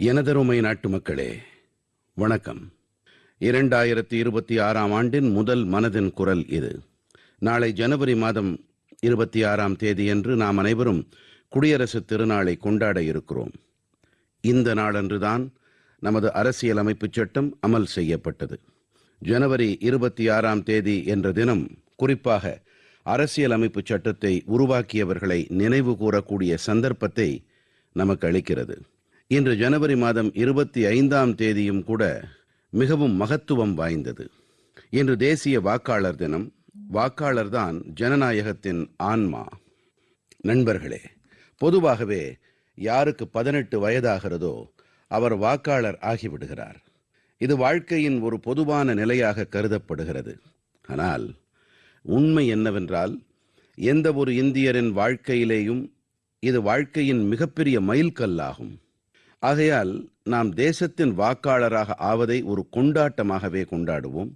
எனதருமை நாட்டு மக்களே வணக்கம். இரண்டாயிரத்தி இருபத்தி ஆறாம் ஆண்டின் முதல் மனதின் குரல் இது. நாளை ஜனவரி மாதம் இருபத்தி ஆறாம் தேதியன்று நாம் அனைவரும் குடியரசுத் திருநாளை கொண்டாட இருக்கிறோம். இந்த நாளன்றுதான் நமது அரசியலமைப்புச் சட்டம் அமல் செய்யப்பட்டது. ஜனவரி இருபத்தி ஆறாம் தேதி என்ற தினம் குறிப்பாக அரசியலமைப்புச் சட்டத்தை உருவாக்கியவர்களை நினைவு கூறக்கூடிய சந்தர்ப்பத்தை நமக்கு அளிக்கிறது. இன்று ஜனவரி மாதம் இருபத்தி ஐந்தாம் தேதியும் கூட மிகவும் மகத்துவம் வாய்ந்தது. இன்று தேசிய வாக்காளர் தினம். வாக்காளர்தான் ஜனநாயகத்தின் ஆன்மா. நண்பர்களே பொதுவாகவே யாருக்கு பதினெட்டு வயதாகிறதோ அவர் வாக்காளர் ஆகிவிடுகிறார். இது வாழ்க்கையின் ஒரு பொதுவான நிலையாக கருதப்படுகிறது. ஆனால் உண்மை என்னவென்றால் எந்த ஒரு இந்தியரின் வாழ்க்கையிலேயும் இது வாழ்க்கையின் மிகப்பெரிய மைல்கல்லாகும். ஆகையால் நாம் தேசத்தின் வாக்காளராக ஆவதை ஒரு கொண்டாட்டமாகவே கொண்டாடுவோம்.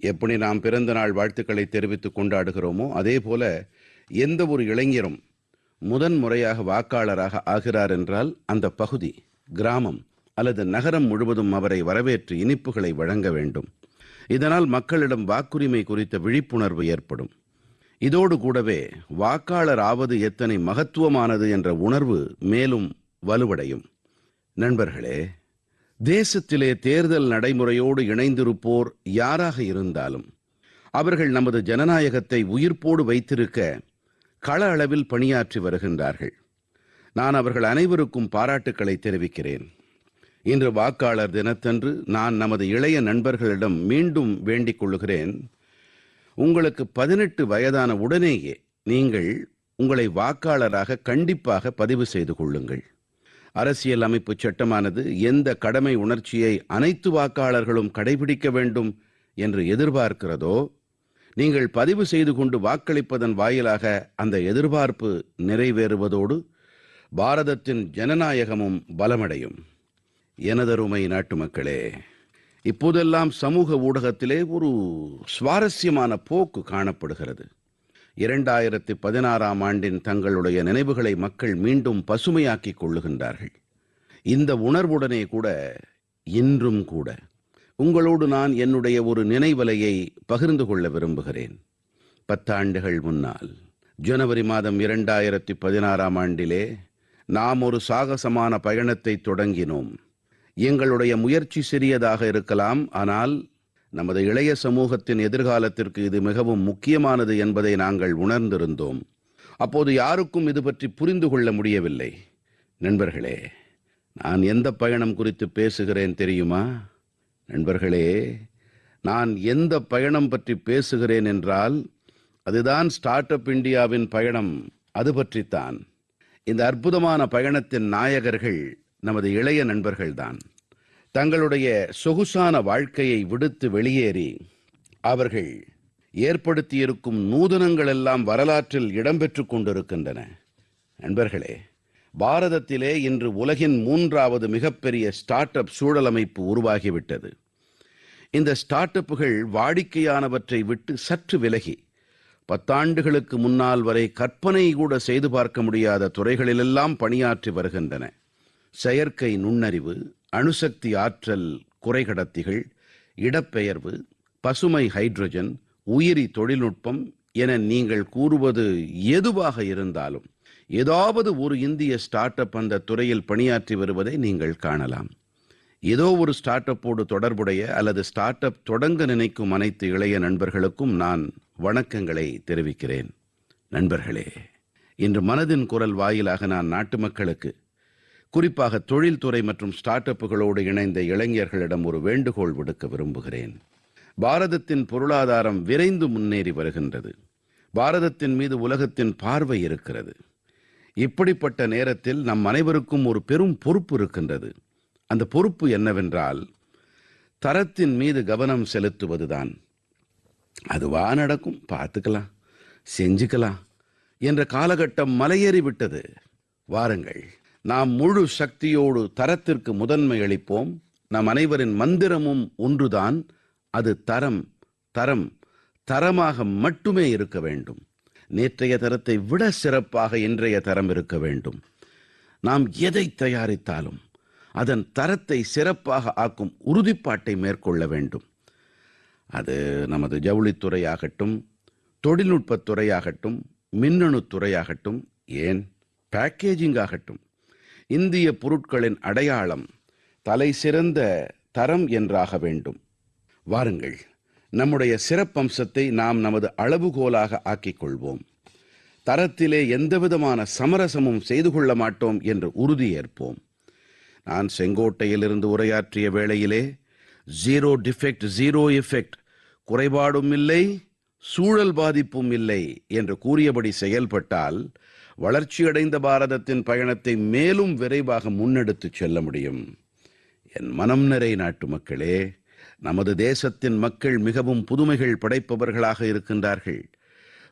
எப்படி நாம் பிறந்த நாள் வாழ்த்துக்களை தெரிவித்து கொண்டாடுகிறோமோ அதே போல எந்த ஒரு இளைஞரும் முதன் முறையாக வாக்காளராக ஆகிறார் என்றால் அந்த பகுதி கிராமம் அல்லது நகரம் முழுவதும் அவரை வரவேற்று இனிப்புகளை வழங்க வேண்டும். இதனால் மக்களிடம் வாக்குரிமை குறித்த விழிப்புணர்வு ஏற்படும். இதோடு கூடவே வாக்காளர் ஆவது எத்தனை மகத்துவமானது என்ற உணர்வு மேலும் வலுவடையும். நண்பர்களே தேசத்திலே தேர்தல் நடைமுறையோடு இணைந்திருப்போர் யாராக இருந்தாலும் அவர்கள் நமது ஜனநாயகத்தை உயிர்ப்போடு வைத்திருக்க கள அளவில் பணியாற்றி வருகின்றார்கள். நான் அவர்கள் அனைவருக்கும் பாராட்டுக்களை தெரிவிக்கிறேன். இன்று வாக்காளர் தினத்தன்று நான் நமது இளைய நண்பர்களிடம் மீண்டும் வேண்டிக் கொள்கிறேன் உங்களுக்கு பதினெட்டு வயதான உடனேயே நீங்கள் உங்களை வாக்காளராக கண்டிப்பாக பதிவு செய்து கொள்ளுங்கள். அரசியல் அமைப்பு சட்டமானது எந்த கடமை உணர்ச்சியை அனைத்து வாக்காளர்களும் கடைபிடிக்க வேண்டும் என்று எதிர்பார்க்கிறதோ நீங்கள் பதிவு செய்து கொண்டு வாக்களிப்பதன் வாயிலாக அந்த எதிர்பார்ப்பு நிறைவேறுவதோடு பாரதத்தின் ஜனநாயகமும் பலமடையும். எனதருமை நாட்டு மக்களே இப்போதெல்லாம் சமூக ஊடகத்திலே ஒரு சுவாரஸ்யமான போக்கு காணப்படுகிறது. இரண்டாயிரத்தி பதினாறாம் ஆண்டின் தங்களுடைய நினைவுகளை மக்கள் மீண்டும் பசுமையாக்கிக் கொள்ளுகின்றார்கள். இந்த உணர்வுடனே கூட இன்றும் கூட உங்களோடு நான் என்னுடைய ஒரு நினைவலையை பகிர்ந்து கொள்ள விரும்புகிறேன். பத்தாண்டுகள் முன்னால் ஜனவரி மாதம் இரண்டாயிரத்தி பதினாறாம் ஆண்டிலே நாம் ஒரு சாகசமான பயணத்தை தொடங்கினோம். எங்களுடைய முயற்சி சிறியதாக இருக்கலாம் ஆனால் நமது இளைய சமூகத்தின் எதிர்காலத்திற்கு இது மிகவும் முக்கியமானது என்பதை நாங்கள் உணர்ந்திருந்தோம். அப்போது யாருக்கும் இது பற்றி புரிந்து கொள்ள முடியவில்லை. நண்பர்களே நான் எந்த பயணம் குறித்து பேசுகிறேன் தெரியுமா? நண்பர்களே நான் எந்த பயணம் பற்றி பேசுகிறேன் என்றால் அதுதான் ஸ்டார்ட் அப் இந்தியாவின் பயணம். அது பற்றித்தான். இந்த அற்புதமான பயணத்தின் நாயகர்கள் நமது இளைய நண்பர்கள்தான். தங்களுடைய சொகுசான வாழ்க்கையை விடுத்து வெளியேறி அவர்கள் ஏற்படுத்தியிருக்கும் நூதனங்கள் எல்லாம் வரலாற்றில் இடம்பெற்று கொண்டிருக்கின்றன. நண்பர்களே பாரதத்திலே இன்று உலகின் மூன்றாவது மிகப்பெரிய ஸ்டார்ட் அப் சூழலமைப்பு உருவாகிவிட்டது. இந்த ஸ்டார்ட் அப்புகள் வாடிக்கையானவற்றை விட்டு சற்று விலகி பத்தாண்டுகளுக்கு முன்னால் வரை கற்பனை கூட செய்து பார்க்க முடியாத துறைகளிலெல்லாம் பணியாற்றி வருகின்றன. செயற்கை நுண்ணறிவு அணுசக்தி ஆற்றல் குறைகடத்திகள் இடப்பெயர்வு பசுமை ஹைட்ரஜன் உயிரி தொழில்நுட்பம் என நீங்கள் கூறுவது எதுவாக இருந்தாலும் ஏதாவது ஒரு இந்திய ஸ்டார்ட் அப் அந்த துறையில் பணியாற்றி வருவதை நீங்கள் காணலாம். ஏதோ ஒரு ஸ்டார்ட் அப்போடு தொடர்புடைய அல்லது ஸ்டார்ட் அப் தொடங்க நினைக்கும் அனைத்து இளைய நண்பர்களுக்கும் நான் வணக்கங்களை தெரிவிக்கிறேன். நண்பர்களே இன்று மனதின் குரல் வாயிலாக நான் நாட்டு மக்களுக்கு குறிப்பாக தொழில்துறை மற்றும் ஸ்டார்ட் அப்புகளோடு இணைந்த இளைஞர்களிடம் ஒரு வேண்டுகோள் விடுக்க விரும்புகிறேன். பாரதத்தின் பொருளாதாரம் விரைந்து முன்னேறி வருகின்றது. பாரதத்தின் மீது உலகத்தின் பார்வை இருக்கிறது. இப்படிப்பட்ட நேரத்தில் நம் அனைவருக்கும் ஒரு பெரும் பொறுப்பு இருக்கின்றது. அந்த பொறுப்பு என்னவென்றால் தரத்தின் மீது கவனம் செலுத்துவதுதான். அதுவா நடக்கும்? பார்த்துக்கலாம். செஞ்சுக்கலாம். என்ற காலகட்டம் மலையேறிவிட்டது வாருங்கள். நாம் முழு சக்தியோடு தரத்திற்கு முதன்மை அளிப்போம். நம் அனைவரின் மந்திரமும் ஒன்றுதான். அது தரம் தரம் தரமாக மட்டுமே இருக்க வேண்டும். நேற்றைய தரத்தை விட சிறப்பாக இன்றைய தரம் இருக்க வேண்டும். நாம் எதை தயாரித்தாலும் அதன் தரத்தை சிறப்பாக ஆக்கும் உறுதிப்பாட்டை மேற்கொள்ள வேண்டும். அது நமது ஜவுளித்துறையாகட்டும் தொழில்நுட்பத் துறையாகட்டும் மின்னணுத் துறையாகட்டும் ஏன் பேக்கேஜிங் ஆகட்டும் இந்திய பொருட்களின் அடையாளம் தலை சிறந்த தரம் என்றாக வேண்டும். வாருங்கள் நம்முடைய சிறப்பம்சத்தை நாம் நமது அளவுகோலாக ஆக்கிக் கொள்வோம் தரத்திலே எந்தவிதமான சமரசமும் செய்து கொள்ள மாட்டோம் என்று உறுதியேற்போம் நான் செங்கோட்டையிலிருந்து உரையாற்றிய வேளையிலே ஜீரோ டிஃபெக்ட் ஜீரோ எஃபெக்ட் குறைபாடும் இல்லை சூழல் பாதிப்பும் இல்லை என்று கூறியபடி செயல்பட்டால் வளர்ச்சியடைந்த பாரதத்தின் பயணத்தை மேலும் விரைவாக முன்னெடுத்துச் செல்ல முடியும். என் மனம் நிறை நாட்டு மக்களே நமது தேசத்தின் மக்கள் மிகவும் புதுமைகள் படைப்பவர்களாக இருக்கின்றார்கள்.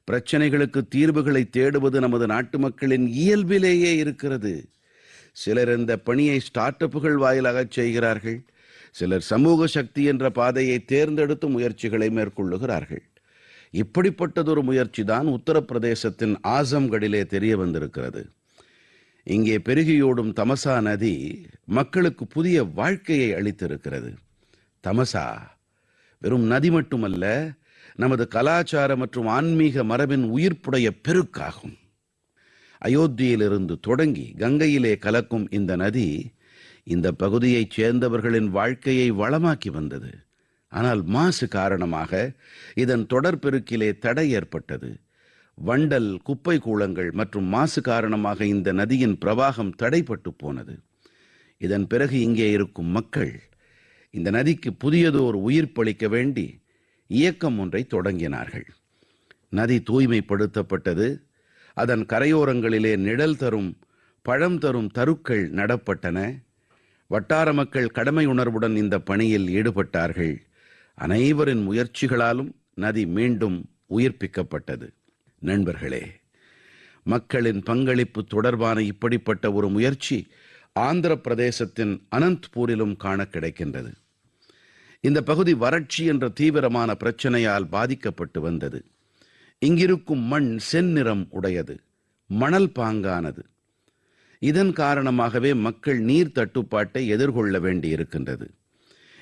பிரச்சனைகளுக்கு தீர்வுகளை தேடுவது நமது நாட்டு மக்களின் இயல்பிலேயே இருக்கிறது. சிலர் இந்த பணியை ஸ்டார்ட் அப்புகள் வாயிலாகச் செய்கிறார்கள். சிலர் சமூக சக்தி என்ற பாதையை தேர்ந்தெடுத்து முயற்சிகளை மேற்கொள்ளுகிறார்கள். இப்படிப்பட்டதொரு முயற்சி தான் உத்தரப்பிரதேசத்தின் ஆசம்கடிலே தெரிய வந்திருக்கிறது. இங்கே பெருகியோடும் தமசா நதி மக்களுக்கு புதிய வாழ்க்கையை அளித்திருக்கிறது. தமசா. வெறும் நதி மட்டுமல்ல நமது கலாச்சார மற்றும் ஆன்மீக மரபின் உயிர்ப்புடைய பெருக்காகும். அயோத்தியிலிருந்து தொடங்கி கங்கையிலே கலக்கும் இந்த நதி இந்த பகுதியைச் சேர்ந்தவர்களின் வாழ்க்கையை வளமாக்கி வந்தது. ஆனால் மாசு காரணமாக இதன் தொடர்பெருக்கிலே தடை ஏற்பட்டது. வண்டல் குப்பை கூளங்கள் மற்றும் மாசு காரணமாக இந்த நதியின் பிரவாகம் தடைப்பட்டு போனது. இதன் பிறகு இங்கே இருக்கும் மக்கள் இந்த நதிக்கு புதியதோர் உயிர்ப்பளிக்க வேண்டி இயக்கம் ஒன்றை தொடங்கினார்கள். நதி தூய்மைப்படுத்தப்பட்டது. அதன் கரையோரங்களிலே நிழல் தரும் பழம் தரும் தருக்கள் நடப்பட்டன. வட்டார மக்கள் கடமை உணர்வுடன் இந்த பணியில் ஈடுபட்டார்கள். அனைவரின் முயற்சிகளாலும் நதி மீண்டும் உயிர்ப்பிக்கப்பட்டது. நண்பர்களே மக்களின் பங்களிப்பு தொடர்பான இப்படிப்பட்ட ஒரு முயற்சி ஆந்திர பிரதேசத்தின் அனந்த்பூரிலும் காண கிடைக்கின்றது. இந்த பகுதி வறட்சி என்ற தீவிரமான பிரச்சனையால் பாதிக்கப்பட்டு வந்தது. இங்கிருக்கும் மண் செந்நிறம் உடையது மணல் பாங்கானது. இதன் காரணமாகவே மக்கள் நீர் தட்டுப்பாட்டை எதிர்கொள்ள வேண்டியிருக்கின்றது.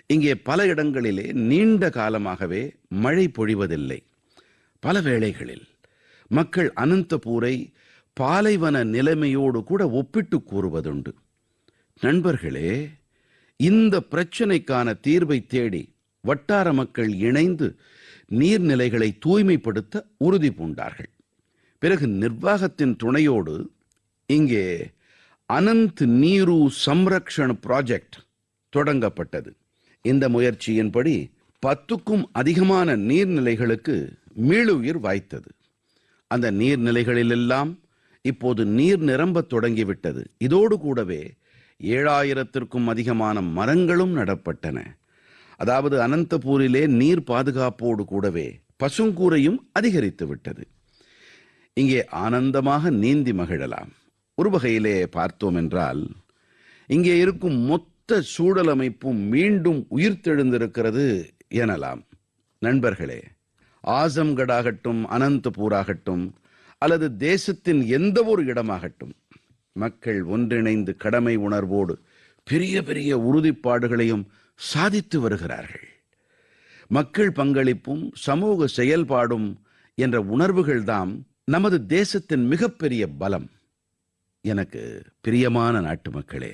இங்கே பல இடங்களிலே நீண்ட காலமாகவே மழை பொழிவதில்லை. பல வேளைகளில் மக்கள் அனந்தபூரை பாலைவன நிலைமையோடு கூட ஒப்பிட்டு கூறுவதுண்டு. நண்பர்களே இந்த பிரச்சனைக்கான தீர்வை தேடி வட்டார மக்கள் இணைந்து நீர்நிலைகளை தூய்மைப்படுத்த உறுதி பூண்டார்கள். பிறகு நிர்வாகத்தின் துணையோடு இங்கே அனந்த் நீரு சம்ரக்ஷண் ப்ராஜெக்ட் தொடங்கப்பட்டது. இந்த முயற்சியின்படி பத்துக்கும் அதிகமான நீர்நிலைகளுக்கு மீளுயிர் வாய்த்தது. அந்த நீர்நிலைகளிலெல்லாம் இப்போது நீர் நிரம்பத் தொடங்கிவிட்டது. இதோடு கூடவே ஏழாயிரத்திற்கும் அதிகமான மரங்களும் நடப்பட்டன. அதாவது அனந்தபூரிலே நீர் பாதுகாப்போடு கூடவே பசுங்கூரையும் அதிகரித்து விட்டது. இங்கே ஆனந்தமாக நீந்தி மகிழலாம். ஒரு வகையிலே பார்த்தோம் என்றால் இங்கே இருக்கும் மொத்த சூழலமைப்பும் மீண்டும் உயிர்த்தெழுந்திருக்கிறது எனலாம். நண்பர்களே ஆசம்கடாகட்டும் அனந்தபூராகட்டும் அல்லது தேசத்தின் எந்த ஒரு இடமாகட்டும் மக்கள் ஒன்றிணைந்து கடமை உணர்வோடு பெரிய பெரிய உறுதிப்பாடுகளையும் சாதித்து வருகிறார்கள். மக்கள் பங்களிப்பும் சமூக செயல்பாடும் என்ற உணர்வுகள்தாம் நமது தேசத்தின் மிகப்பெரிய பலம். எனக்கு பிரியமான நாட்டு மக்களே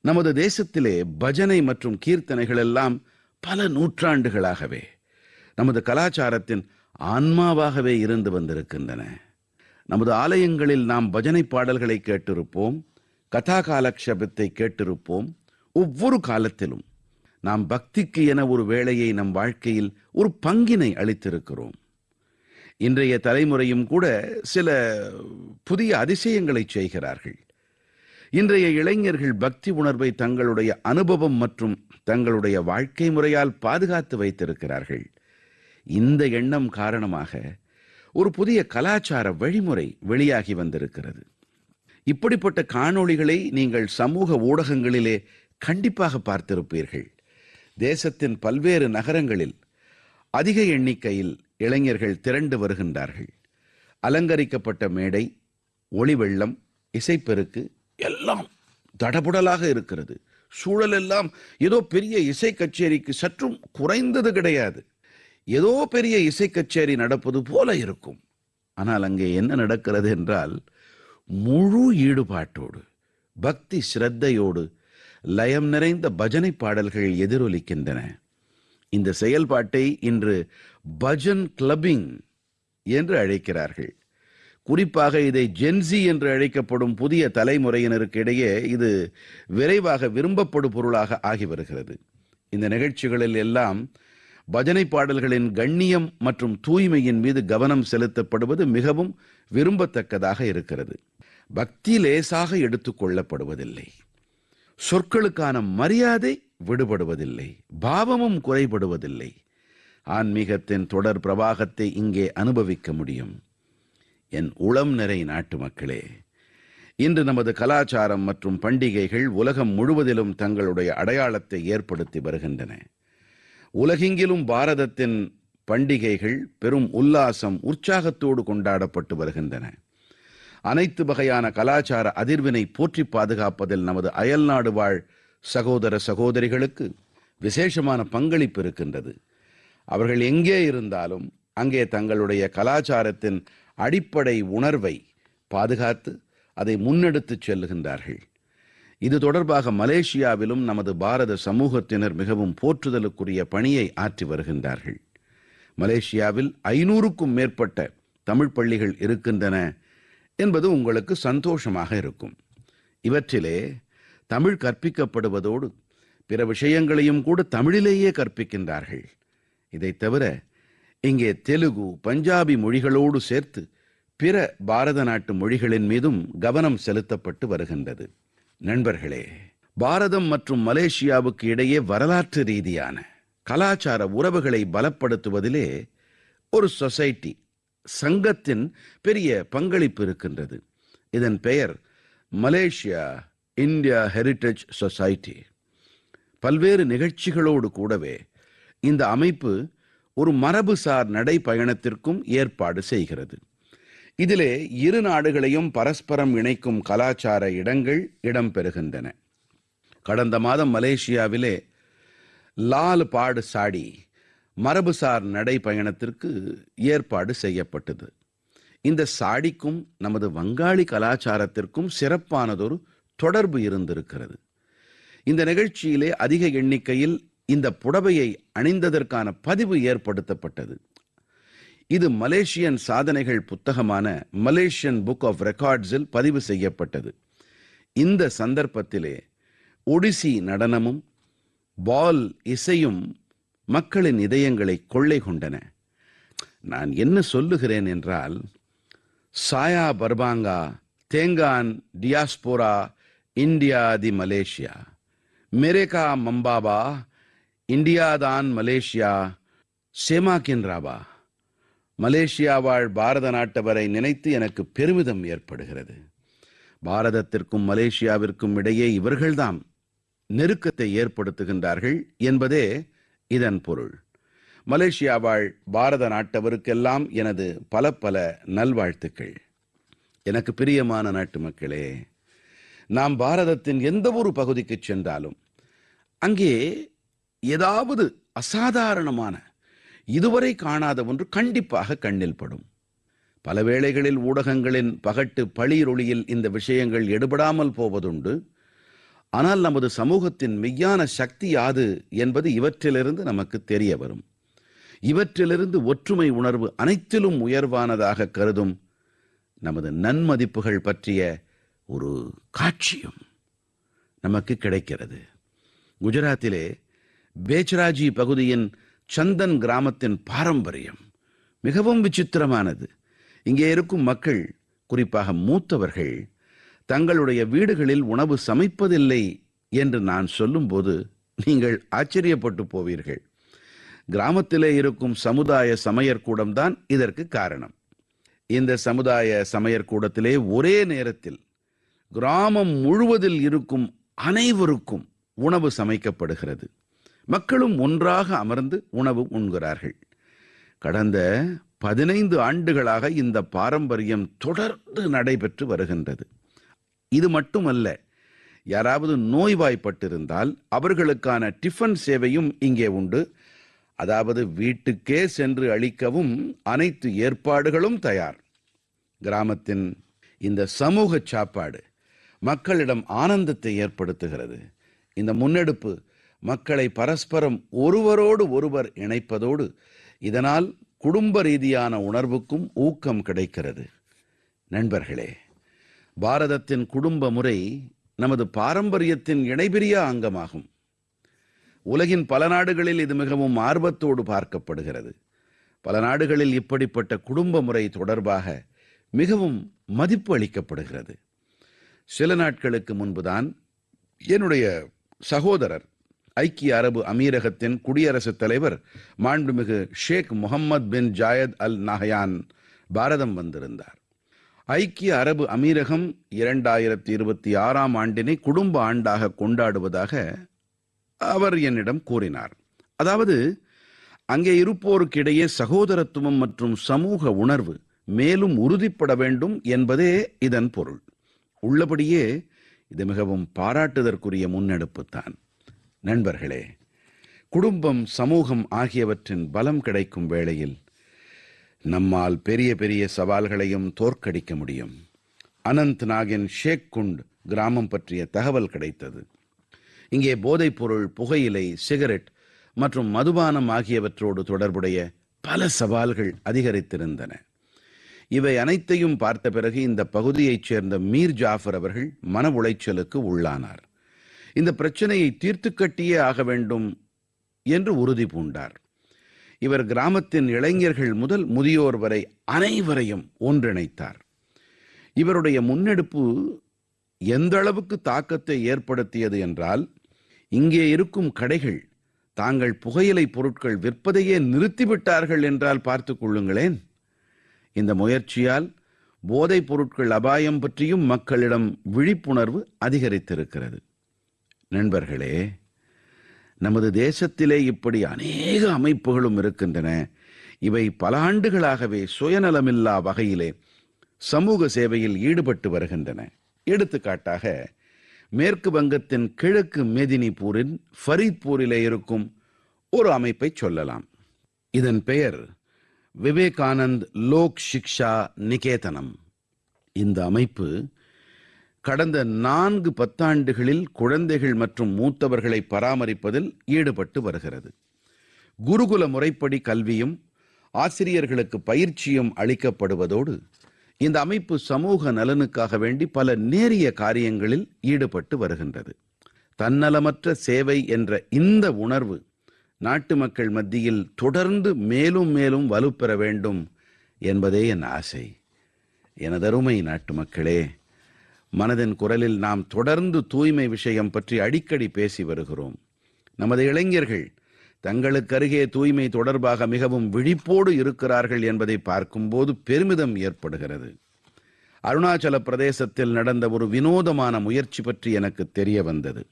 நமது தேசத்திலே பஜனை மற்றும் கீர்த்தனைகள் எல்லாம் பல நூற்றாண்டுகளாகவே நமது கலாச்சாரத்தின் ஆன்மாவாகவே இருந்து வந்திருக்கின்றன. நமது ஆலயங்களில் நாம் பஜனை பாடல்களை கேட்டிருப்போம் கதா காலக்ஷபத்தை கேட்டிருப்போம் ஒவ்வொரு காலத்திலும். நாம் பக்திக்கு என ஒரு வேளையை நம் வாழ்க்கையில் ஒரு பங்கினை அளித்திருக்கிறோம். இன்றைய தலைமுறையும் கூட சில புதிய அதிசயங்களை செய்கிறார்கள். இன்றைய இளைஞர்கள் பக்தி உணர்வை தங்களுடைய அனுபவம் மற்றும் தங்களுடைய வாழ்க்கை முறையால் பாதுகாத்து வைத்திருக்கிறார்கள். இந்த எண்ணம் காரணமாக ஒரு புதிய கலாச்சார வழிமுறை வெளியாகி வந்திருக்கிறது. இப்படிப்பட்ட காணொளிகளை நீங்கள் சமூக ஊடகங்களிலே கண்டிப்பாக பார்த்திருப்பீர்கள். தேசத்தின் பல்வேறு நகரங்களில் அதிக எண்ணிக்கையில் இளைஞர்கள் திரண்டு வருகின்றார்கள். அலங்கரிக்கப்பட்ட மேடை ஒளி வெள்ளம் இசைப்பெருக்கு எல்லாம் தடபுடலாக இருக்கிறது. சூழலெல்லாம் ஏதோ பெரிய இசை கச்சேரிக்கு சற்றும் குறைந்தது கிடையாது. ஏதோ பெரிய இசை கச்சேரி நடப்பது போல இருக்கும். ஆனால் அங்கே என்ன நடக்கிறது என்றால் முழு ஈடுபாட்டோடு பக்தி சிரத்தையோடு லயம் நிறைந்த பஜனை பாடல்கள் எதிரொலிக்கின்றன. இந்த செயல்பாட்டை இன்று பஜன் கிளப்பிங் என்று அழைக்கிறார்கள். குறிப்பாக இதை ஜென்சி என்று அழைக்கப்படும் புதிய தலைமுறையினருக்கு இடையே இது விரைவாக விரும்பப்படும் பொருளாக ஆகி வருகிறது. இந்த நிகழ்ச்சிகளில் எல்லாம் பஜனை பாடல்களின் கண்ணியம் மற்றும் தூய்மையின் மீது கவனம் செலுத்தப்படுவது மிகவும் விரும்பத்தக்கதாக இருக்கிறது. பக்தி லேசாக எடுத்துக் கொள்ளப்படுவதில்லை. சொற்களுக்கான மரியாதை விடுபடுவதில்லை. பாவமும் குறைபடுவதில்லை. ஆன்மீகத்தின் தொடர் பிரவாகத்தை இங்கே அனுபவிக்க முடியும். என் உளம் நிறை நாட்டு மக்களே இன்று நமது கலாச்சாரம் மற்றும் பண்டிகைகள் உலகம் முழுவதிலும் தங்களுடைய அடையாளத்தை ஏற்படுத்தி வருகின்றன. உலகெங்கிலும் பாரதத்தின் பண்டிகைகள் பெரும் உல்லாசம் உற்சாகத்தோடு கொண்டாடப்பட்டு வருகின்றன. அனைத்து வகையான கலாச்சார அதிர்வினை போற்றி பாதுகாப்பதில் நமது அயல்நாடு வாழ் சகோதர சகோதரிகளுக்கு விசேஷமான பங்களிப்பு இருக்கின்றது. அவர்கள் எங்கே இருந்தாலும் அங்கே தங்களுடைய கலாச்சாரத்தின் அடிப்படை உணர்வை பாதுகாத்து அதை முன்னெடுத்துச் செல்லுகின்றார்கள். இது தொடர்பாக மலேசியாவிலும் நமது பாரத சமூகத்தினர் மிகவும் போற்றுதலுக்குரிய பணியை ஆற்றி வருகின்றார்கள். மலேசியாவில் ஐநூறுக்கும் மேற்பட்ட தமிழ் பள்ளிகள் இருக்கின்றன என்பது உங்களுக்கு சந்தோஷமாக இருக்கும். இவற்றிலே தமிழ் கற்பிக்கப்படுவதோடு பிற விஷயங்களையும் கூட தமிழிலேயே கற்பிக்கின்றார்கள். இதைத் தவிர இங்கே தெலுகு பஞ்சாபி மொழிகளோடு சேர்த்து பிற பாரத நாட்டு மொழிகளின் மீதும் கவனம் செலுத்தப்பட்டு வருகின்றது. நண்பர்களே பாரதம் மற்றும் மலேசியாவுக்கு இடையே வரலாற்று ரீதியான கலாச்சார உறவுகளை பலப்படுத்துவதிலே ஒரு சொசைட்டி சங்கத்தின் பெரிய பங்களிப்பு இருக்கின்றது. இதன் பெயர் மலேசியா இந்தியா ஹெரிட்டேஜ் சொசைட்டி. பல்வேறு நிகழ்ச்சிகளோடு கூடவே இந்த அமைப்பு ஒரு மரபுசார் நடைப்பயணத்திற்கும் ஏற்பாடு செய்கிறது. இதிலே இரு நாடுகளையும் பரஸ்பரம் இணைக்கும் கலாச்சார இடங்கள் இடம்பெறுகின்றன. கடந்த மாதம் மலேசியாவிலே லால் பாடு சாடி மரபுசார் நடைப்பயணத்திற்கு ஏற்பாடு செய்யப்பட்டது. இந்த சாடிக்கும் நமது வங்காளி கலாச்சாரத்திற்கும் சிறப்பானதொரு தொடர்பு இருந்திருக்கிறது. இந்த நிகழ்ச்சியிலே அதிக எண்ணிக்கையில் இந்த புடவையை அணிந்ததற்கான பதிவு ஏற்படுத்தப்பட்டது. இது மலேசியன் சாதனைகள் புத்தகமான மலேசியன் புக் ஆஃப் ரெக்கார்ட்ஸில் பதிவு செய்யப்பட்டது. இந்த சந்தர்ப்பத்திலே ஒடிசி நடனமும் பால் இசையும் மக்களின் இதயங்களை கொள்ளை கொண்டன. நான் என்ன சொல்லுகிறேன் என்றால் சாயா பர்பாங்கா தேங்கான் டியாஸ்போரா இந்தியா தி மலேசியா மெரேகா மம்பாபா இந்தியாதான் மலேசியா சேமாக்கின்ராபா மலேசியா வாழ் பாரத நாட்டவரை நினைத்து எனக்கு பெருமிதம் ஏற்படுகிறது. பாரதத்திற்கும் மலேசியாவிற்கும் இடையே இவர்கள்தாம் நெருக்கத்தை ஏற்படுத்துகின்றார்கள் என்பதே இதன் பொருள். மலேசியா வாழ் பாரத நாட்டவருக்கெல்லாம் எனது பல பல நல்வாழ்த்துக்கள். எனக்கு பிரியமான நாட்டு மக்களே நாம் பாரதத்தின் எந்த ஒரு பகுதிக்கு சென்றாலும் அங்கே ஏதாவது அசாதாரணமான இதுவரை காணாத ஒன்று கண்டிப்பாக கண்ணில் படும். பல வேளைகளில் ஊடகங்களின் பகட்டு பளிரொளியில் இந்த விஷயங்கள் எடுபடாமல் போவதுண்டு. ஆனால் நமது சமூகத்தின் மெய்யான சக்தி யாது என்பது இவற்றிலிருந்து நமக்கு தெரிய வரும். இவற்றிலிருந்து ஒற்றுமை உணர்வு அனைத்திலும் உயர்வானதாக கருதும் நமது நன்மதிப்புகள் பற்றிய ஒரு காட்சியும் நமக்கு கிடைக்கிறது. குஜராத்திலே பேச்ராஜி பகுதியின் சந்தன் கிராமத்தின் பாரம்பரியம் மிகவும் விசித்திரமானது. இங்கே இருக்கும் மக்கள் குறிப்பாக மூத்தவர்கள் தங்களுடைய வீடுகளில் உணவு சமைப்பதில்லை என்று நான் சொல்லும்போது நீங்கள் ஆச்சரியப்பட்டு போவீர்கள். கிராமத்திலே இருக்கும் சமுதாய சமையற்கூடம் தான் இதற்கு காரணம். இந்த சமுதாய சமையற்கூடத்திலே ஒரே நேரத்தில் கிராமம் முழுவதில் இருக்கும் அனைவருக்கும் உணவு சமைக்கப்படுகிறது. மக்களும் ஒன்றாக அமர்ந்து உணவு உண்கிறார்கள். கடந்த பதினைந்து ஆண்டுகளாக இந்த பாரம்பரியம் தொடர்ந்து நடைபெற்று வருகின்றது. இது மட்டுமல்ல யாராவது நோய்வாய்ப்பட்டிருந்தால் அவர்களுக்கான டிஃபன் சேவையும் இங்கே உண்டு. அதாவது வீட்டுக்கே சென்று அளிக்கவும் அனைத்து ஏற்பாடுகளும் தயார். கிராமத்தின் இந்த சமூக சாப்பாடு மக்களிடம் ஆனந்தத்தை ஏற்படுத்துகிறது. இந்த முன்னெடுப்பு மக்களை பரஸ்பரம் ஒருவரோடு ஒருவர் இணைப்பதோடு இதனால் குடும்ப ரீதியான உணர்வுக்கும் ஊக்கம் கிடைக்கிறது. நண்பர்களே பாரதத்தின் குடும்ப முறை நமது பாரம்பரியத்தின் இணைபிரியா அங்கமாகும். உலகின் பல நாடுகளில் இது மிகவும் ஆர்வத்தோடு பார்க்கப்படுகிறது. பல நாடுகளில் இப்படிப்பட்ட குடும்ப முறை தொடர்பாக மிகவும் மதிப்பு அளிக்கப்படுகிறது. சில நாட்களுக்கு முன்புதான் என்னுடைய சகோதரர் ஐக்கிய அரபு அமீரகத்தின் குடியரசுத் தலைவர் மாண்புமிகு ஷேக் முகம்மது பின் ஜாயத் அல் நஹயான் பாரதம் வந்திருந்தார். ஐக்கிய அரபு அமீரகம் இரண்டாயிரத்தி இருபத்தி ஆறாம் ஆண்டினை குடும்ப ஆண்டாக கொண்டாடுவதாக அவர் என்னிடம் கூறினார். அதாவது அங்கே இருப்போருக்கிடையே சகோதரத்துவம் மற்றும் சமூக உணர்வு மேலும் உறுதிப்பட வேண்டும் என்பதே இதன் பொருள். உள்ளபடியே இது மிகவும் பாராட்டுதற்குரிய முன்னெடுப்புத்தான். நண்பர்களே குடும்பம் சமூகம் ஆகியவற்றின் பலம் கிடைக்கும் வேளையில் நம்மால் பெரிய பெரிய சவால்களையும் தோற்கடிக்க முடியும். அனந்த் நாகின் ஷேக் குண்ட் கிராமம் பற்றிய தகவல் கிடைத்தது. இங்கே போதைப்பொருள் புகையிலை சிகரெட் மற்றும் மதுபானம் ஆகியவற்றோடு தொடர்புடைய பல சவால்கள் அதிகரித்திருந்தன. இவை அனைத்தையும் பார்த்த பிறகு இந்த பகுதியைச் சேர்ந்த மீர் ஜாஃபர் அவர்கள் மன உளைச்சலுக்கு உள்ளானார். இந்த பிரச்சனையை தீர்த்து கட்டியே ஆக வேண்டும் என்று உறுதி பூண்டார். இவர் கிராமத்தின் இளைஞர்கள் முதல் முதியோர் வரை அனைவரையும் ஒன்றிணைத்தார். இவருடைய முன்னெடுப்பு எந்த அளவுக்கு தாக்கத்தை ஏற்படுத்தியது என்றால் இங்கே இருக்கும் கடைகள் தாங்கள் புகையிலை பொருட்கள் விற்பதையே நிறுத்திவிட்டார்கள் என்றால் பார்த்து கொள்ளுங்களேன். இந்த முயற்சியால் போதைப் பொருட்கள் அபாயம் பற்றியும் மக்களிடம் விழிப்புணர்வு அதிகரித்திருக்கிறது. நண்பர்களே நமது தேசத்திலே இப்படி அநேக அமைப்புகளும் இருக்கின்றன. இவை பல ஆண்டுகளாகவே சுயநலமில்லா வகையிலே சமூக சேவையில் ஈடுபட்டு வருகின்றன. எடுத்துக்காட்டாக மேற்கு வங்கத்தின் கிழக்கு மேதினிபூரின் ஃபரீத்பூரிலே இருக்கும் ஒரு அமைப்பை சொல்லலாம். இதன் பெயர் விவேகானந்த் லோக் சிக்ஷா நிகேதனம். இந்த அமைப்பு கடந்த நான்கு பத்தாண்டுகளில் குழந்தைகள் மற்றும் மூத்தவர்களை பராமரிப்பதில் ஈடுபட்டு வருகிறது. குருகுல முறைப்படி கல்வியும் ஆசிரியர்களுக்கு பயிற்சியும் அளிக்கப்படுவதோடு இந்த அமைப்பு சமூக நலனுக்காக வேண்டி பல நேரிய காரியங்களில் ஈடுபட்டு வருகின்றது. தன்னலமற்ற சேவை என்ற இந்த உணர்வு நாட்டு மக்கள் மத்தியில் தொடர்ந்து மேலும் மேலும் வலுப்பெற வேண்டும் என்பதே என் ஆசை. எனதருமை நாட்டு மக்களே மனதின் குரலில் நாம் தொடர்ந்து தூய்மை விஷயம் பற்றி அடிக்கடி பேசி வருகிறோம். நமது இளைஞர்கள் தங்களுக்கு அருகே தூய்மை தொடர்பாக மிகவும் விழிப்போடு இருக்கிறார்கள் என்பதை பார்க்கும்போது பெருமிதம் ஏற்படுகிறது. அருணாச்சல பிரதேசத்தில் நடந்த ஒரு வினோதமான முயற்சி பற்றி எனக்கு தெரிய வந்தது.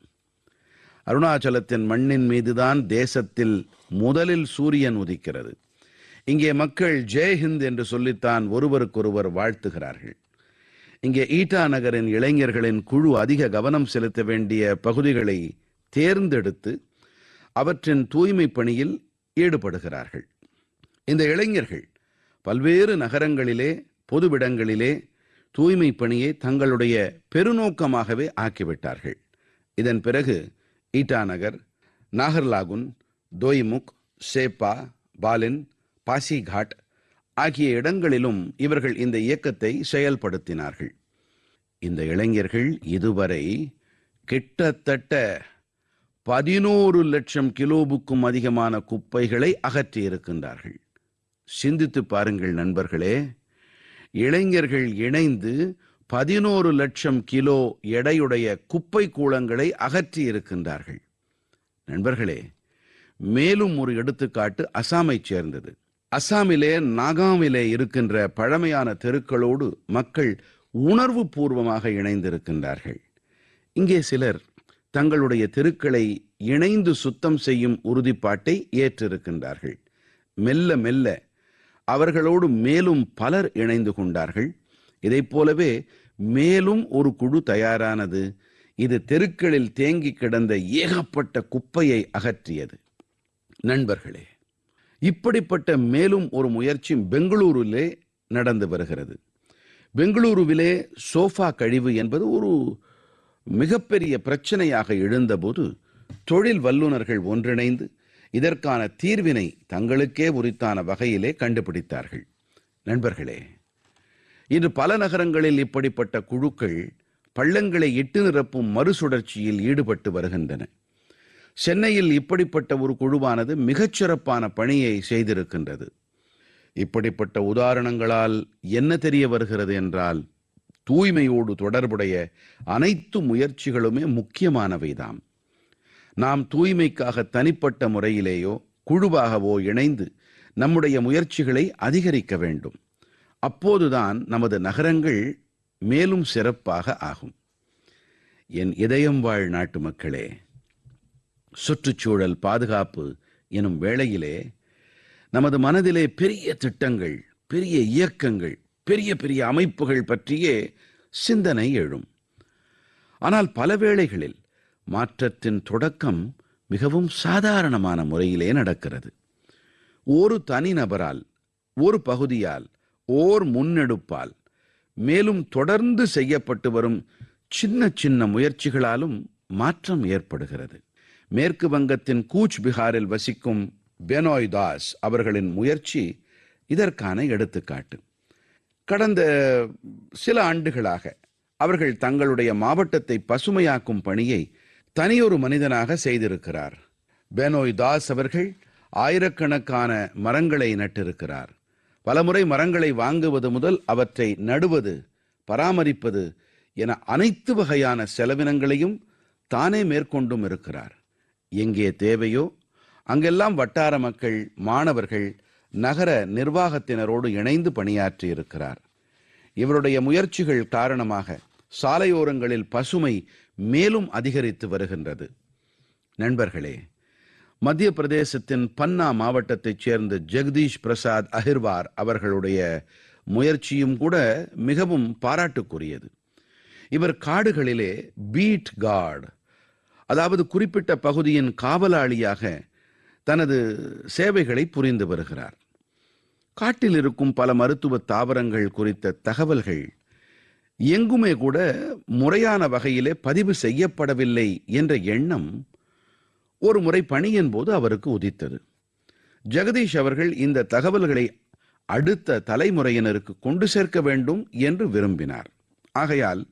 அருணாச்சலத்தின் மண்ணின் மீதுதான் தேசத்தில் முதலில் சூரியன் உதிக்கிறது. இங்கே மக்கள் ஜெய் ஹிந்த் என்று சொல்லித்தான் ஒருவருக்கொருவர் வாழ்த்துகிறார்கள். இங்கே ஈட்டா நகரின் இளைஞர்களின் குழு அதிக கவனம் செலுத்த வேண்டிய பகுதிகளை தேர்ந்தெடுத்து அவற்றின் தூய்மை பணியில் ஈடுபடுகிறார்கள். இந்த இளைஞர்கள் பல்வேறு நகரங்களிலே பொதுவிடங்களிலே தூய்மை பணியை தங்களுடைய பெருநோக்கமாகவே ஆக்கிவிட்டார்கள். இதன் பிறகு ஈட்டாநகர் நாகர்லாகுன் தோய்முக் சேப்பா பாலின் பாசிகாட் ஆகிய இடங்களிலும் இவர்கள் இந்த இயக்கத்தை செயல்படுத்தினார்கள். இந்த இளைஞர்கள் இதுவரை கிட்டத்தட்ட பதினோரு லட்சம் கிலோவுக்கும் அதிகமான குப்பைகளை அகற்றி இருக்கின்றார்கள். சிந்தித்து பாருங்கள் நண்பர்களே இளைஞர்கள் இணைந்து பதினோரு லட்சம் கிலோ எடையுடைய குப்பை கூளங்களை அகற்றி இருக்கின்றார்கள். நண்பர்களே மேலும் ஒரு எடுத்துக்காட்டு அசாமைச் சேர்ந்தது. அசாமிலே நாகாமிலே இருக்கின்ற பழமையான தெருக்களோடு மக்கள் உணர்வு பூர்வமாக இணைந்திருக்கின்றார்கள். இங்கே சிலர் தங்களுடைய தெருக்களை இணைந்து சுத்தம் செய்யும் உறுதிப்பாட்டை ஏற்றிருக்கின்றார்கள். மெல்ல மெல்ல அவர்களோடு மேலும் பலர் இணைந்து கொண்டார்கள். இதைப் போலவே மேலும் ஒரு குழு தயாரானது. இது தெருக்களில் தேங்கி கிடந்த ஏகப்பட்ட குப்பையை அகற்றியது. நண்பர்களே இப்படிப்பட்ட மேலும் ஒரு முயற்சி பெங்களூருவிலே நடந்து வருகிறது. பெங்களூருவிலே சோஃபா கழிவு என்பது ஒரு மிகப்பெரிய பிரச்சனையாக எழுந்தபோது தொழில் வல்லுநர்கள் ஒன்றிணைந்து இதற்கான தீர்வினை தங்களுக்கே உரித்தான வகையிலே கண்டுபிடித்தார்கள். நண்பர்களே இன்று பல நகரங்களில் இப்படிப்பட்ட குழுக்கள் பள்ளங்களை இட்டு நிரப்பும் மறுசுழற்சியில் ஈடுபட்டு வருகின்றன. சென்னையில் இப்படிப்பட்ட ஒரு குழுவானது மிகச்சிறப்பான பணியை செய்திருக்கின்றது. இப்படிப்பட்ட உதாரணங்களால் என்ன தெரிய வருகிறது என்றால் தூய்மையோடு தொடர்புடைய அனைத்து முயற்சிகளுமே முக்கியமானவைதாம். நாம் தூய்மைக்காக தனிப்பட்ட முறையிலேயோ குழுவாகவோ இணைந்து நம்முடைய முயற்சிகளை அதிகரிக்க வேண்டும். அப்போதுதான் நமது நகரங்கள் மேலும் சிறப்பாக ஆகும். என் இதயம் வாழ் நாட்டு மக்களே சுற்றுச்சூழல் பாதுகாப்பு எனும் வேளையிலே நமது மனதிலே பெரிய திட்டங்கள் பெரிய இயக்கங்கள் பெரிய பெரிய அமைப்புகள் பற்றியே சிந்தனை எழும். ஆனால் பல வேளைகளில் மாற்றத்தின் தொடக்கம் மிகவும் சாதாரணமான முறையிலே நடக்கிறது. ஒரு தனிநபரால் ஒரு பகுதியால் ஓர் முன்னெடுப்பால் மேலும் தொடர்ந்து செய்யப்பட்டு வரும் சின்ன சின்ன முயற்சிகளாலும் மாற்றம் ஏற்படுகிறது. மேற்கு வங்கத்தின் கூச் பிகாரில் வசிக்கும் பெனோய் தாஸ் அவர்களின் முயற்சி இதற்கான எடுத்துக்காட்டு. கடந்த சில ஆண்டுகளாக அவர்கள் தங்களுடைய மாவட்டத்தை பசுமையாக்கும் பணியை தனியொரு மனிதனாக செய்திருக்கிறார். பெனோய் தாஸ் அவர்கள் ஆயிரக்கணக்கான மரங்களை நட்டிருக்கிறார். பலமுறை மரங்களை வாங்குவது முதல் அவற்றை நடுவது பராமரிப்பது என அனைத்து வகையான செலவினங்களையும் தானே மேற்கொண்டும் இருக்கிறார். எங்கே தேவையோ அங்கெல்லாம் வட்டார மக்கள் மாணவர்கள் நகர நிர்வாகத்தினரோடு இணைந்து பணியாற்றி இருக்கிறார் இவருடைய முயற்சிகள் காரணமாக சாலையோரங்களில் பசுமை மேலும் அதிகரித்து வருகின்றது. நண்பர்களே மத்திய பிரதேசத்தின் பன்னா மாவட்டத்தைச் சேர்ந்த ஜெகதீஷ் பிரசாத் அஹிர்வார் அவர்களுடைய முயற்சியும் கூட மிகவும் பாராட்டுக்குரியது. இவர் காடுகளிலே பீட் கார்டு அதாவது குறிப்பிட்ட பகுதியின் காவலாளியாக தனது சேவைகளை புரிந்து வருகிறார். காட்டில் இருக்கும் பல மருத்துவ தாவரங்கள் குறித்த தகவல்கள் எங்குமே கூட முறையான வகையிலே பதிவு செய்யப்படவில்லை என்ற எண்ணம் ஒரு முறை பணியின் போது அவருக்கு உதித்தது. ஜெகதீஷ் அவர்கள் இந்த தகவல்களை அடுத்த தலைமுறையினருக்கு கொண்டு சேர்க்க வேண்டும் என்று விரும்பினார். ஆகையால்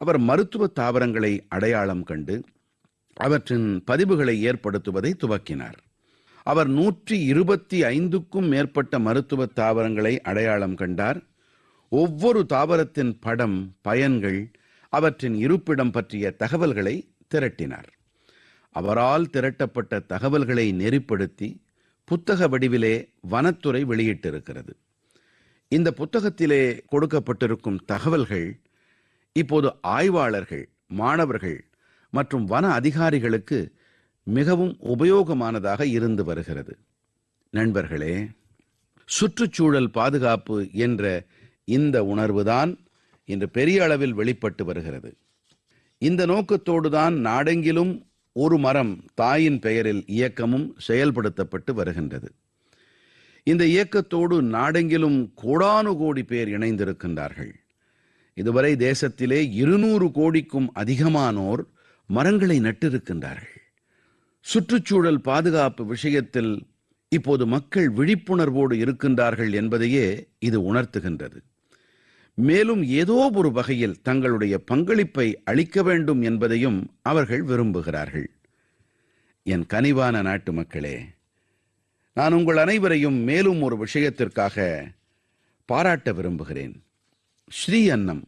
அவர் மருத்துவ தாவரங்களை அடையாளம் கண்டு அவற்றின் பதிவுகளை ஏற்படுத்துவதை துவக்கினார். அவர் நூற்றி இருபத்தி ஐந்துக்கும் மேற்பட்ட மருத்துவ தாவரங்களை அடையாளம் கண்டார். ஒவ்வொரு தாவரத்தின் படம் பயன்கள் அவற்றின் இருப்பிடம் பற்றிய தகவல்களை திரட்டினார். அவரால் திரட்டப்பட்ட தகவல்களை நெறிப்படுத்தி புத்தக வடிவிலே வனத்துறை வெளியிட்டிருக்கிறது. இந்த புத்தகத்திலே கொடுக்கப்பட்டிருக்கும் தகவல்கள் இப்போது ஆய்வாளர்கள் மாணவர்கள் மற்றும் வன அதிகாரிகளுக்கு மிகவும் உபயோகமானதாக இருந்து வருகிறது. நண்பர்களே சுற்றுச்சூழல் பாதுகாப்பு என்ற இந்த உணர்வுதான் இன்று பெரிய அளவில் வெளிப்பட்டு வருகிறது. இந்த நோக்கத்தோடு தான் நாடெங்கிலும் ஒரு மரம் தாயின் பெயரில் இயக்கமும் செயல்படுத்தப்பட்டு வருகின்றது. இந்த இயக்கத்தோடு நாடெங்கிலும் கோடானு கோடி பேர் இணைந்திருக்கின்றார்கள். இதுவரை தேசத்திலே இருநூறு கோடிக்கும் அதிகமானோர் மரங்களை நட்டிருக்கின்றார்கள். சுற்றுச்சூழல் பாதுகாப்பு விஷயத்தில் இப்போது மக்கள் விழிப்புணர்வோடு இருக்கின்றார்கள் என்பதையே இது உணர்த்துகின்றது. மேலும் ஏதோ ஒரு வகையில் தங்களுடைய பங்களிப்பை அளிக்க வேண்டும் என்பதையும் அவர்கள் விரும்புகிறார்கள். என் கனிவான நாட்டு மக்களே நான் உங்கள் அனைவரையும் மேலும் ஒரு விஷயத்திற்காக பாராட்ட விரும்புகிறேன். ஸ்ரீ அன்னம்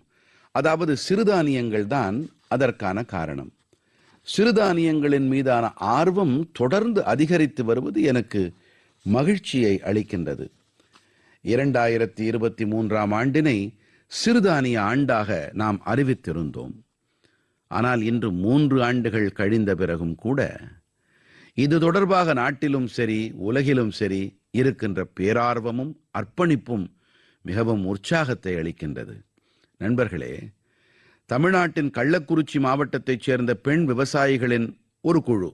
அதாவது சிறுதானியங்கள் தான் அதற்கான காரணம். சிறுதானியங்களின் மீதான ஆர்வம் தொடர்ந்து அதிகரித்து வருவது எனக்கு மகிழ்ச்சியை அளிக்கின்றது. இரண்டாயிரத்தி இருபத்தி மூன்றாம் ஆண்டினை சிறுதானிய ஆண்டாக நாம் அறிவித்திருந்தோம். ஆனால் இன்று மூன்று ஆண்டுகள் கழிந்த பிறகும் கூட இது தொடர்பாக நாட்டிலும் சரி உலகிலும் சரி இருக்கின்ற பேரார்வமும் அர்ப்பணிப்பும் மிகவும் உற்சாகத்தை அளிக்கின்றது. நண்பர்களே தமிழ்நாட்டின் கள்ளக்குறிச்சி மாவட்டத்தைச் சேர்ந்த பெண் விவசாயிகளின் ஒரு குழு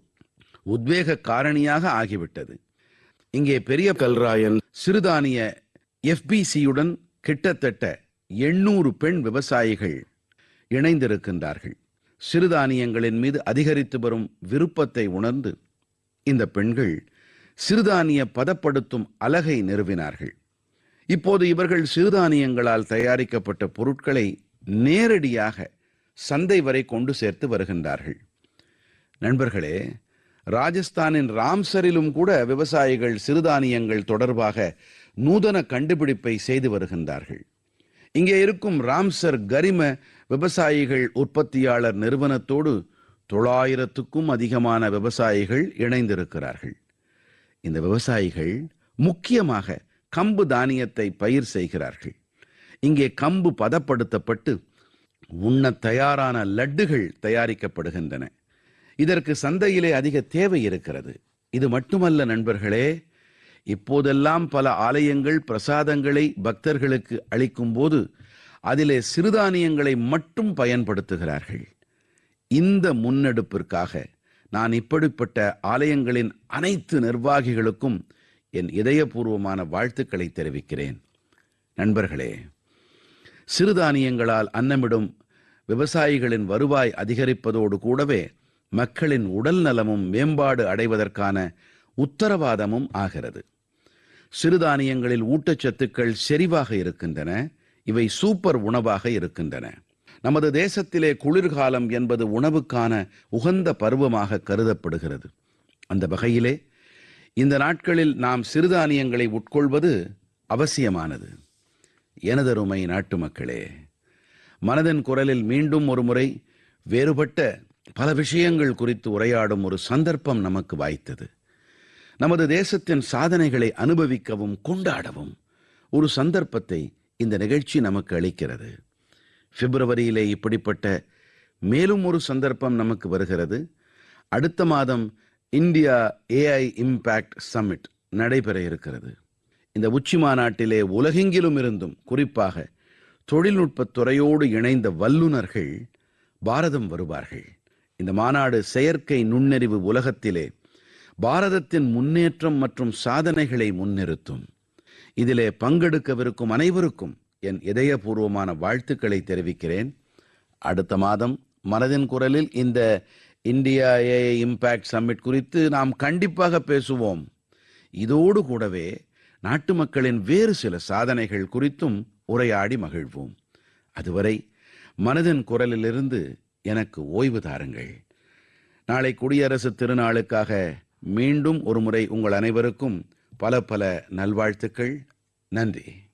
உத்வேக காரணியாக ஆகிவிட்டது. இங்கே பெரிய கல்ராயன் சிறுதானிய எஃபிசியுடன் கிட்டத்தட்ட எண்ணூறு பெண் விவசாயிகள் இணைந்திருக்கின்றார்கள். சிறுதானியங்களின் மீது அதிகரித்து வரும் விருப்பத்தை உணர்ந்து இந்த பெண்கள் சிறுதானிய பதப்படுத்தும் அலகை நிறுவினார்கள். இப்போது இவர்கள் சிறுதானியங்களால் தயாரிக்கப்பட்ட பொருட்களை நேரடியாக சந்தை வரை கொண்டு சேர்த்து வருகின்றார்கள். நண்பர்களே ராஜஸ்தானின் ராம்சரிலும் கூட விவசாயிகள் சிறுதானியங்கள் தொடர்பாக நூதன கண்டுபிடிப்பை செய்து வருகின்றார்கள். இங்கே இருக்கும் ராம்சர் கரிம விவசாயிகள் உற்பத்தியாளர் நிறுவனத்தோடு தொள்ளாயிரத்துக்கும் அதிகமான விவசாயிகள் இணைந்திருக்கிறார்கள். இந்த விவசாயிகள் முக்கியமாக கம்பு தானியத்தை பயிர் செய்கிறார்கள். இங்கே கம்பு பதப்படுத்தப்பட்டு உண்ண தயாரான லட்டுகள் தயாரிக்கப்படுகின்றன. இதற்கு சந்தையிலே அதிக தேவை இருக்கிறது. இது மட்டுமல்ல நண்பர்களே இப்போதெல்லாம் பல ஆலயங்கள் பிரசாதங்களை பக்தர்களுக்கு அளிக்கும் போது அதிலே சிறுதானியங்களை மட்டும் பயன்படுத்துகிறார்கள். இந்த முன்னெடுப்பிற்காக நான் இப்படிப்பட்ட ஆலயங்களின் அனைத்து நிர்வாகிகளுக்கும் என் இதயபூர்வமான வாழ்த்துக்களை தெரிவிக்கிறேன். நண்பர்களே சிறுதானியங்களால் அன்னமிடும் விவசாயிகளின் வருவாய் அதிகரிப்பதோடு கூடவே மக்களின் உடல் நலமும் மேம்பாடு அடைவதற்கான உத்தரவாதமும் ஆகிறது. சிறுதானியங்களில் ஊட்டச்சத்துக்கள் செறிவாக இருக்கின்றன இவை சூப்பர் உணவாக இருக்கின்றன. நமது தேசத்திலே குளிர்காலம் என்பது உணவுக்கான உகந்த பருவமாக கருதப்படுகிறது. அந்த வகையிலே இந்த நாட்களில் நாம் சிறுதானியங்களை உட்கொள்வது அவசியமானது. எனதருமை நாட்டு மக்களே மனதின் குரலில் மீண்டும் ஒரு முறை வேறுபட்ட பல விஷயங்கள் குறித்து உரையாடும் ஒரு சந்தர்ப்பம் நமக்கு வாய்த்தது. நமது தேசத்தின் சாதனைகளை அனுபவிக்கவும் கொண்டாடவும் ஒரு சந்தர்ப்பத்தை இந்த நிகழ்ச்சி நமக்கு அளிக்கிறது. பிப்ரவரியிலே இப்படிப்பட்ட மேலும் ஒரு சந்தர்ப்பம் நமக்கு வருகிறது. அடுத்த மாதம் இந்தியா ஏஐ இம்பாக்ட் சம்மிட் நடைபெற இருக்கிறது. இந்த உச்சி மாநாட்டிலே உலகெங்கிலும் இருந்தும் குறிப்பாக தொழில்நுட்பத் துறையோடு இணைந்த வல்லுநர்கள் பாரதம் வருவார்கள். இந்த மாநாடு செயற்கை நுண்ணறிவு உலகத்திலே பாரதத்தின் முன்னேற்றம் மற்றும் சாதனைகளை முன்னிறுத்தும். இதிலே பங்கெடுக்கவிருக்கும் அனைவருக்கும் என் இதயபூர்வமான வாழ்த்துக்களை தெரிவிக்கிறேன். அடுத்த மாதம் மனதின் குரலில் இந்த இந்தியா ஏஐ இம்பாக்ட் சம்மிட் குறித்து நாம் கண்டிப்பாக பேசுவோம். இதோடு கூடவே நாட்டு மக்களின் வேறு சில சாதனைகள் குறித்தும் உரையாடி மகிழ்வோம். அதுவரை மனதின் குரலிலிருந்து எனக்கு ஓய்வு தாருங்கள். நாளை குடியரசு திருநாளுக்காக மீண்டும் ஒருமுறை உங்கள் அனைவருக்கும் பல பல நல்வாழ்த்துக்கள். நன்றி.